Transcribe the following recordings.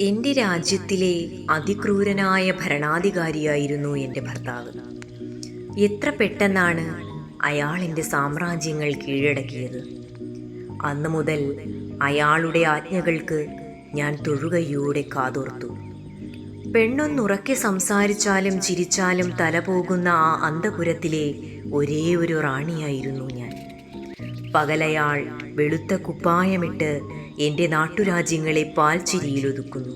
എന്റെ രാജ്യത്തിലെ അതിക്രൂരനായ ഭരണാധികാരിയായിരുന്നു എന്റെ ഭർത്താവ്. എത്ര പെട്ടെന്നാണ് അയാൾ എന്റെ സാമ്രാജ്യങ്ങൾ കീഴടക്കിയത്. അന്നു മുതൽ അയാളുടെ ആജ്ഞകൾക്ക് ഞാൻ തൊഴുകയോടെ കാതോർത്തു. പെണ്ണൊന്നുറക്കെ സംസാരിച്ചാലും ചിരിച്ചാലും തല പോകുന്ന ആ അന്തപുരത്തിലെ ഒരേ ഒരു റാണിയായിരുന്നു ഞാൻ. പകലയാൾ വെളുത്ത കുപ്പായമിട്ട് എന്റെ നാട്ടുരാജ്യങ്ങളെ പാൽച്ചിരിയിലൊതുക്കുന്നു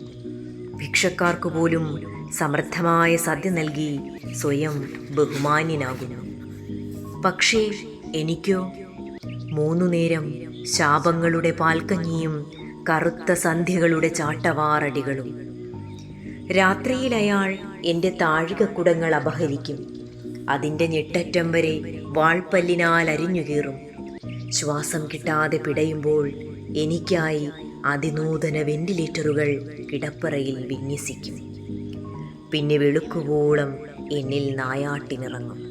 ഭിക്ഷക്കാർക്ക് പോലും സമൃദ്ധമായ സദ്യ നൽകി സ്വയം ബഹുമാന്യനാകുന്നു. പക്ഷേ എനിക്കോ മൂന്നു നേരം ശാപങ്ങളുടെ പാൽക്കഞ്ഞിയും കറുത്ത സന്ധ്യകളുടെ ചാട്ടവാറടികളും. രാത്രിയിൽ അയാൾ എന്റെ താഴികക്കുടങ്ങൾ അപഹരിക്കും. അതിന്റെ ഞെട്ടറ്റം വരെ വാൾപ്പല്ലിനാൽ അരിഞ്ഞുകീറും. ശ്വാസം കിട്ടാതെ പിടയുമ്പോൾ എനിക്കായി അതിനൂതന വെന്റിലേറ്ററുകൾ കിടപ്പറയിൽ വിന്യസിക്കും. പിന്നെ വെളുക്കുവോളം എന്നിൽ നായാട്ടിനിറങ്ങും.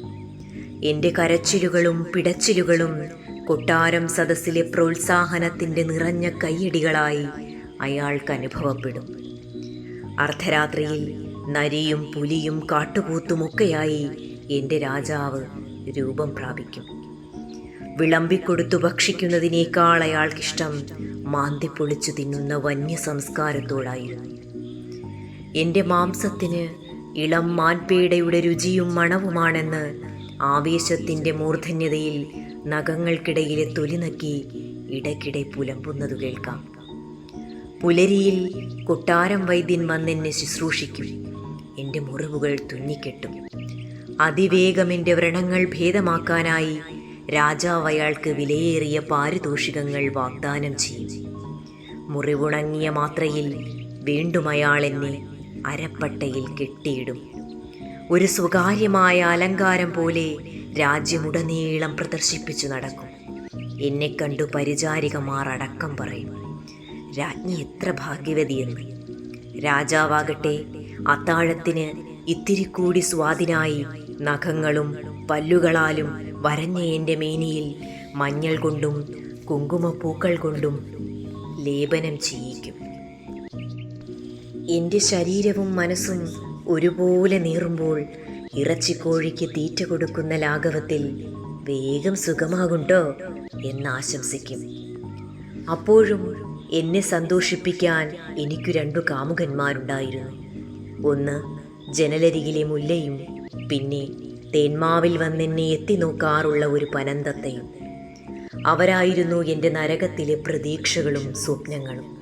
എന്റെ കരച്ചിലുകളും പിടച്ചിലുകളും കൊട്ടാരം സദസ്സിലെ പ്രോത്സാഹനത്തിന്റെ നിറഞ്ഞ കയ്യടികളായി അയാൾക്ക് അനുഭവപ്പെടും. അർദ്ധരാത്രിയിൽ നരിയും പുലിയും കാട്ടുപൂത്തുമൊക്കെയായി എന്റെ രാജാവ് രൂപം പ്രാപിക്കും. വിളമ്പിക്കൊടുത്തു ഭക്ഷിക്കുന്നതിനേക്കാൾ അയാൾക്കിഷ്ടം മാന്തിപ്പൊളിച്ചു തിന്നുന്ന വന്യ സംസ്കാരത്തോടായിരുന്നു എന്റെ മാംസത്തിന് ഇളം മാൻപേടയുടെ രുചിയും മണവുമാണെന്ന് ആവേശത്തിന്റെ മൂർധന്യതയിൽ നഖങ്ങൾക്കിടയിലെ തൊലി നക്കി ഇടയ്ക്കിടെ പുലമ്പുന്നതു കേൾക്കാം. പുലരിയിൽ കൊട്ടാരം വൈദ്യൻ വന്നെന്നെ ശുശ്രൂഷിക്കും. എന്റെ മുറിവുകൾ തുന്നിക്കെട്ടും. അതിവേഗം എന്റെ വ്രണങ്ങൾ ഭേദമാക്കാനായി രാജാവ് അയാൾക്ക് വിലയേറിയ പാരിതോഷികങ്ങൾ വാഗ്ദാനം ചെയ്യും. മുറിവുണങ്ങിയ മാത്രയിൽ വീണ്ടും അയാൾ എന്നെ അരപ്പട്ടയിൽ കെട്ടിയിടും. ഒരു സ്വകാര്യമായ അലങ്കാരം പോലെ രാജ്യമുടനീളം പ്രദർശിപ്പിച്ചു നടക്കും. എന്നെ കണ്ടു പരിചാരികമാർ അടക്കം പറയും രാജ്ഞി എത്ര ഭാഗ്യവതിയെന്ന്. രാജാവാകട്ടെ അത്താഴത്തിന് ഇത്തിരി കൂടി സ്വാതിനായി നഖങ്ങളും പല്ലുകളാലും വരഞ്ഞ എന്റെ മേനിയിൽ മഞ്ഞൾ കൊണ്ടും കുങ്കുമപ്പൂക്കൾ കൊണ്ടും ലേപനം ചെയ്യിക്കും. എന്റെ ശരീരവും മനസ്സും ഒരുപോലെ നീറുമ്പോൾ ഇറച്ചിക്കോഴിക്ക് തീറ്റ കൊടുക്കുന്ന ലാഘവത്തിൽ വേഗം സുഖമാകുണ്ടോ എന്ന് ആശംസിക്കും. അപ്പോഴും എന്നെ സന്തോഷിപ്പിക്കാൻ എനിക്കു രണ്ടു കാമുകന്മാരുണ്ടായിരുന്നു. ഒന്ന് ജനലരികിലെ മുല്ലയും പിന്നെ തേന്മാവിൽ വന്നെന്നെ എത്തി നോക്കാറുള്ള ഒരു പനന്തത്തയും. അവരായിരുന്നു എന്റെ നരകത്തിലെ പ്രതീക്ഷകളും സ്വപ്നങ്ങളും.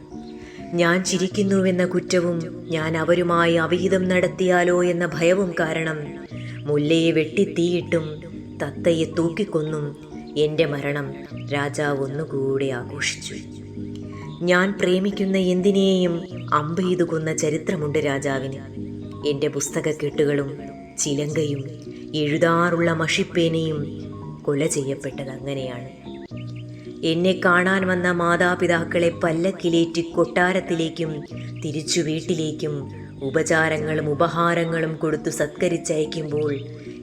ഞാൻ ചിരിക്കുന്നുവെന്ന കുറ്റവും ഞാൻ അവരുമായി അവിഹിതം നടത്തിയാലോ എന്ന ഭയവും കാരണം മുല്ലയെ വെട്ടിത്തീയിട്ടും തത്തയെ തൂക്കിക്കൊന്നും എന്റെ മരണം രാജാവ് ഒന്നുകൂടെ ആഘോഷിച്ചു. ഞാൻ പ്രേമിക്കുന്ന എന്തിനേയും അമ്പെയ്തു കൊന്ന ചരിത്രമുണ്ട് രാജാവിന്. എന്റെ പുസ്തകക്കെട്ടുകളും ചിലങ്കയും എഴുതാറുള്ള മഷിപ്പേനയും കൊല ചെയ്യപ്പെട്ടത് അങ്ങനെയാണ്. എന്നെ കാണാൻ വന്ന മാതാപിതാക്കളെ പല്ലക്കിലേറ്റി കൊട്ടാരത്തിലേക്കും തിരിച്ചു വീട്ടിലേക്കും ഉപചാരങ്ങളും ഉപഹാരങ്ങളും കൊടുത്തു സത്കരിച്ചയക്കുമ്പോൾ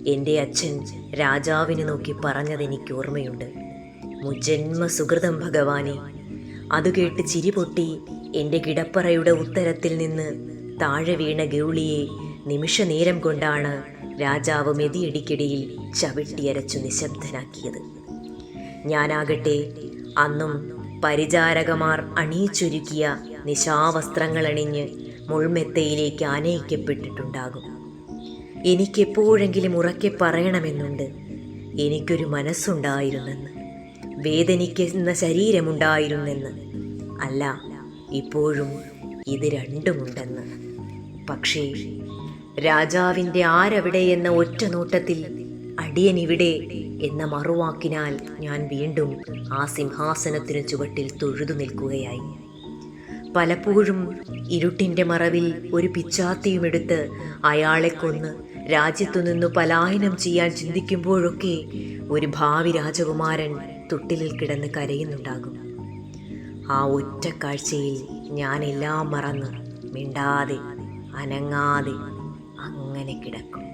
എന്റെ അച്ഛൻ രാജാവിനെ നോക്കി പറഞ്ഞതെനിക്ക് ഓർമ്മയുണ്ട്. മുജന്മ സുഹൃതം ഭഗവാനെ അത് കേട്ട് ചിരി പൊട്ടി എന്റെ കിടപ്പറയുടെ ഉത്തരത്തിൽ നിന്ന് താഴെ വീണ ഗൗളിയെ നിമിഷനേരം കൊണ്ടാണ് രാജാവ് മെതിയടിക്കിടയിൽ ചവിട്ടിയരച്ചു നിശബ്ദനാക്കിയത്. ഞാനാകട്ടെ അന്നും പരിചാരകമാർ അണിയിച്ചൊരുക്കിയ നിശാവസ്ത്രങ്ങൾ അണിഞ്ഞ് മുൾമെത്തയിലേക്ക് ആനയിക്കപ്പെട്ടിട്ടുണ്ടാകും. എനിക്കെപ്പോഴെങ്കിലും ഉറക്കെ പറയണമെന്നുണ്ട്. എനിക്കൊരു മനസ്സുണ്ടായിരുന്നെന്ന്. വേദനിക്കുന്ന ശരീരമുണ്ടായിരുന്നെന്ന്. അല്ല ഇപ്പോഴും ഇത് രണ്ടുമുണ്ടെന്ന്. പക്ഷേ രാജാവിന്റെ ആരവിടെ എന്ന ഒറ്റ നോട്ടത്തിൽ അടിയനിവിടെ എന്ന മറുവാക്കിനാൽ ഞാൻ വീണ്ടും ആ സിംഹാസനത്തിനു ചുവട്ടിൽ തൊഴുതു നിൽക്കുകയായി. പലപ്പോഴും ഇരുട്ടിന്റെ മറവിൽ ഒരു പിച്ചാത്തിയുമെടുത്ത് അയാളെ കൊന്ന് രാജ്യത്തു നിന്നു പലായനം ചെയ്യാൻ ചിന്തിക്കുമ്പോഴൊക്കെ ഒരു ഭാവി രാജകുമാരൻ തൊട്ടിലിൽ കിടന്ന് കരയുന്നുണ്ടാകും. ആ ഒറ്റ കാഴ്ചയിൽ ഞാനെല്ലാം മറന്ന് മിണ്ടാതെ അനങ്ങാതെ അങ്ങനെ കിടക്കും.